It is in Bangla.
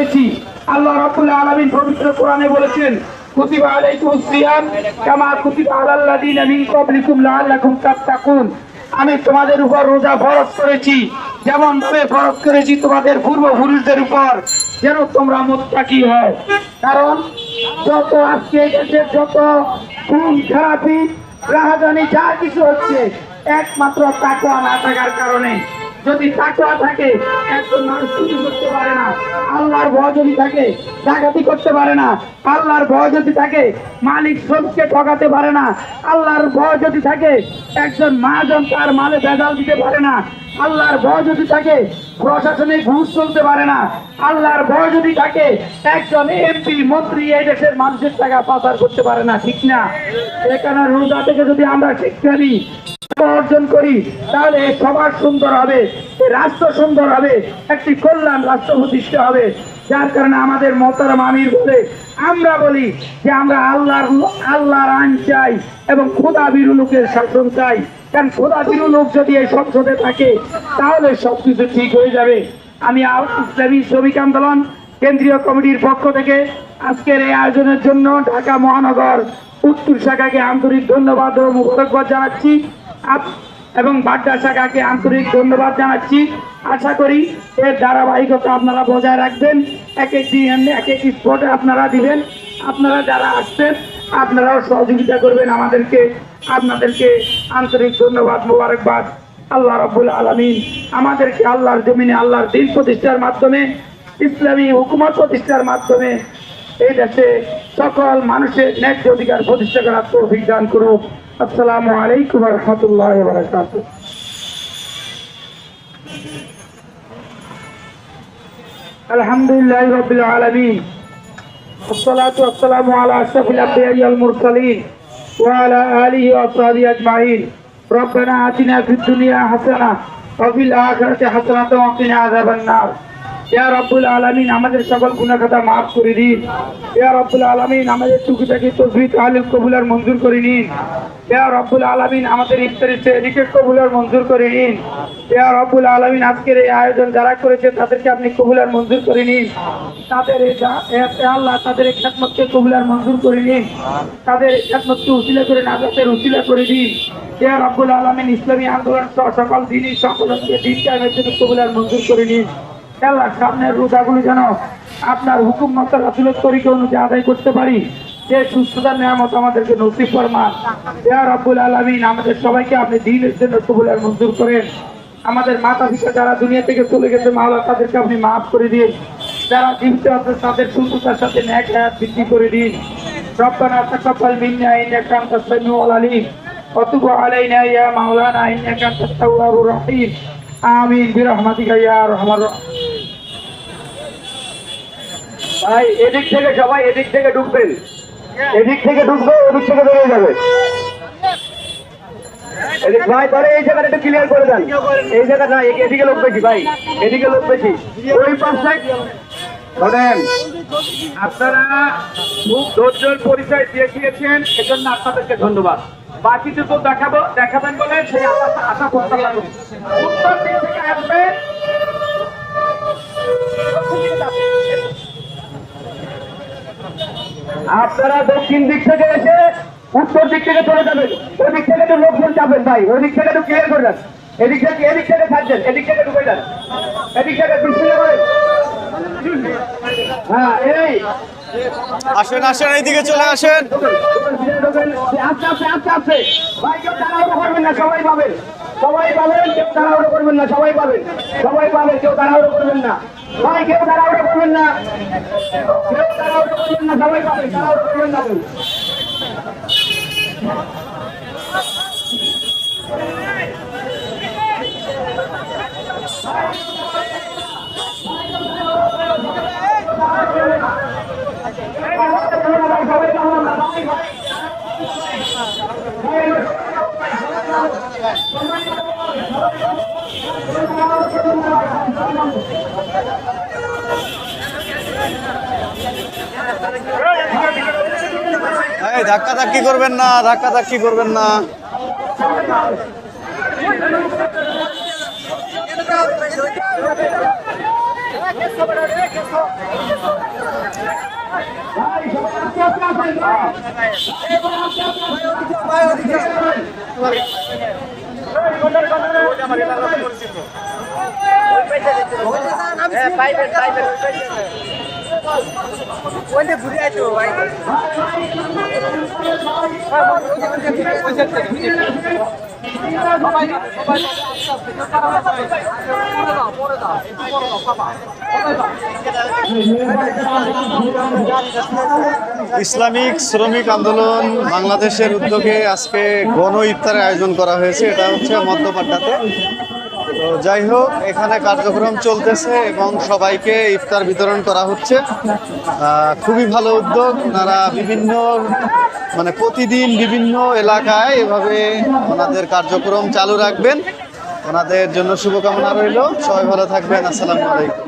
করেছি আল্লাহ রাব্বুল আলামিন পবিত্র কোরআনে বলেছেন, কুতিবা আলাইকুমুস সিয়াম কামা কুতিবা আলাল লাযিনা মিন ক্বাবলিকুম লাআল্লাকুম তাত্তাকুন। আমি তোমাদের উপর রোজা ফরজ করেছি যেমন ভাবে ফরজ করেছি তোমাদের পূর্বপুরুষদের উপর, যেন তোমরা মুত্তাকি হও। কারণ যত আজকে দেশের যত খুন খারাপি রাহাজানি, যা কিছু হচ্ছে, একমাত্র তাকওয়া না থাকার কারণে যদি তাকওয়া থাকে, একজন মানুষ চুরি করতে পারে না। আল্লাহর ভয় যদি থাকে, ডাকাতি করতে পারে না। আল্লাহর ভয় যদি থাকে, মালিক শ্রমিককে ঠকাতে পারে না। আল্লাহর ভয় যদি থাকে, একজন মহাজন তার মালে ভেজাল দিতে পারে না। আল্লাহর ভয় যদি থাকে, প্রশাসনে ঘুষ চলতে পারে না। আল্লাহর ভয় যদি থাকে, একজন এমপি মন্ত্রী এই দেশের মানুষের টাকা পাচার করতে পারে না। ঠিক না? এখানে রোজা থেকে যদি আমরা শিক্ষা নিই অর্জন করি, তাহলে সমাজ সুন্দর হবে রাষ্ট্র সুন্দর হবে, একটি কল্যাণ রাষ্ট্র প্রতিষ্ঠা হবে। যার কারণে আমাদের মহতারাম আমির বলে, আমরা বলি যে আমরা আল্লাহর আল্লাহর আইন চাই এবং খোদা বিরু লোকের শাসন চাই। কারণ খোদা বিরু লোক যদি এই সংসদে থাকে, তাহলে সবকিছু ঠিক হয়ে যাবে। আমি ইসলামী শ্রমিক আন্দোলন কেন্দ্রীয় কমিটির পক্ষ থেকে আজকের এই আয়োজনের জন্য ঢাকা মহানগর উত্তর শাখাকে আন্তরিক ধন্যবাদ ও মুবারকবাদ জানাচ্ছি। এবং বাড্ডা শাখাকে আন্তরিক ধন্যবাদ জানাচ্ছি। আশা করি এর ধারাবাহিকতা আপনারা বজায় রাখবেন। এক এক দিন, এক এক স্পটে আপনারা দিবেন। আপনারা যারা আসছেন, আপনারাও সহযোগিতা করবেন আমাদেরকে। আপনাদেরকে আন্তরিক ধন্যবাদ, মোবারকবাদ। আল্লাহ রাব্বুল আলামিন আমাদেরকে আল্লাহর জমিনে, আল্লাহর দিন প্রতিষ্ঠার মাধ্যমে, ইসলামী হুকুমত প্রতিষ্ঠার মাধ্যমে এই দেশে সকল মানুষের ন্যায্য অধিকার প্রতিষ্ঠা করার তৌফিক দান করুক। আসসালামু আলাইকুম রহমতুল্লাহ বারাকাতু আলহামদুলিল্লাহ রবিল আলমিন والصلاة والسلام على أشرف الأنبياء والمرسلين وعلى آله وصحبه أجمعين ربنا آتنا في الدنيا حسنة وفي الآخرة حسنة وقنا عذاب النار ইয়া রব্বুল আলামিন, আমাদের সকল গুনাহখাতা মাফ করে দিন। ইয়া রব্বুল আলামিন, আমাদের টুকিটাকি তসবিহ তাহলিল কবুলার মঞ্জুর করে নিন। ইয়া রব্বুল আলামিন, আমাদের ইফতারি রিকেট কবুলার মঞ্জুর করে নিন। ইয়া রব্বুল আলামিন, আজকের এই আয়োজন যারা করেছে, তাদেরকে আপনি কবুলার মঞ্জুর করে নিন। তাদের আল্লাহ তাদের এই কবুলার মঞ্জুর করে নিন। তাদের এই খেদমতকে উসিলা করে, নাজাতের উসিলা করে দিন। ইয়া রব্বুল আলামিন, ইসলামী আন্দোলন সকল দিনই সকলকে দিন, টাইমের জন্য কবুলার মঞ্জুর করে নিন। আল্লাহ সামনের রোজাগুলি যেন আপনার হুকুম মতো রাসুলের তরিকা অনুযায়ী আদায় করতে পারি যে সুস্থতার নিয়ামত আমাদেরকে নসিব ফরমান ইয়া রব্বুল আলামিন আমাদের সবাইকে আপনি দিনের জন্য কবুলার মঞ্জুর করেন আমাদের মাতা পিতা যারা দুনিয়া থেকে চলে গেছে মাওলা তাদেরকে আপনি মাফ করে দিন যারা জীবিত আছে তাদের সুস্থতার সাথে ন্যাক হায়াত বৃদ্ধি করে দিন ربنا تقبل منا انك انت السميع العليم وتب علينا يا مولانا انك انت التواب الرحيم آمين برحمتك يا ارحم الراحمين ভাই, এদিক থেকে সবাই এদিক থেকে ঢুকবেন। এদিক থেকে ঢুকবে, ওদিক থেকে বেরিয়ে যাবে। এদিক ভাই, তাহলে এই জায়গাটা একটু ক্লিয়ার করে দেন। এই জায়গা না এদিকে লোক বেশি, ভাই। এদিকে লোক বেশি। ওই আপনারা খুব ধৈর্যের পরিচয় দিয়ে দিয়েছেন, এজন্য আপনাদেরকে ধন্যবাদ। বাকি দুটো দেখাবো, দেখাবেন বলে সেই আশা করতে লাগবে উত্তর দিক থেকে আসবে। আপনারা দক্ষিণ দিক থেকে এসে উত্তর দিক থেকে চলে যাবেন। ওই দিক থেকে তো লোকজন যাবেন ভাই। ওই দিক থেকে তো ক্লিয়ার করে যান এদিক থেকে এদিক থেকে থাকছেন এদিক থেকে ঢুকে যান। এদিক থেকে বিচ্ছিন্ন করেন হ্যাঁ এই। আসেন আসেন, এইদিকে চলে আসেন। আস্তে আস্তে আস্তে আস্তে কেউ তাড়াহুড়ো করবেন না, সবাই পাবেন। সবাই পাবেন, কেউ করবেন না, সবাই পাবেন। সবাই পাবেন, কেউ তাড়াহুড়ো করবেন না। ভাই, কেউ তাড়াহুড়ো করবেন না। কেউ করবেন না করবেন না। ধাক্কা ধাক্কি করবেন না ধাক্কা ধাক্কি করবেন না। ভাই, সবাই আস্তে আস্তে আসেন, ভাই। এবার আস্তে আস্তে ইসলামিক শ্রমিক আন্দোলন বাংলাদেশের উদ্যোগে আজকে গণ ইফতারের আয়োজন করা হয়েছে এটা হচ্ছে মধ্যপাট্টাতে তো যাই হোক, এখানে কার্যক্রম চলতেছে এবং সবাইকে ইফতার বিতরণ করা হচ্ছে। খুবই ভালো উদ্যোগ। ওনারা বিভিন্ন মানে প্রতিদিন বিভিন্ন এলাকায় এভাবে ওনাদের কার্যক্রম চালু রাখবেন। ওনাদের জন্য শুভকামনা রইল। সবাই ভালো থাকবেন। আসসালামু আলাইকুম।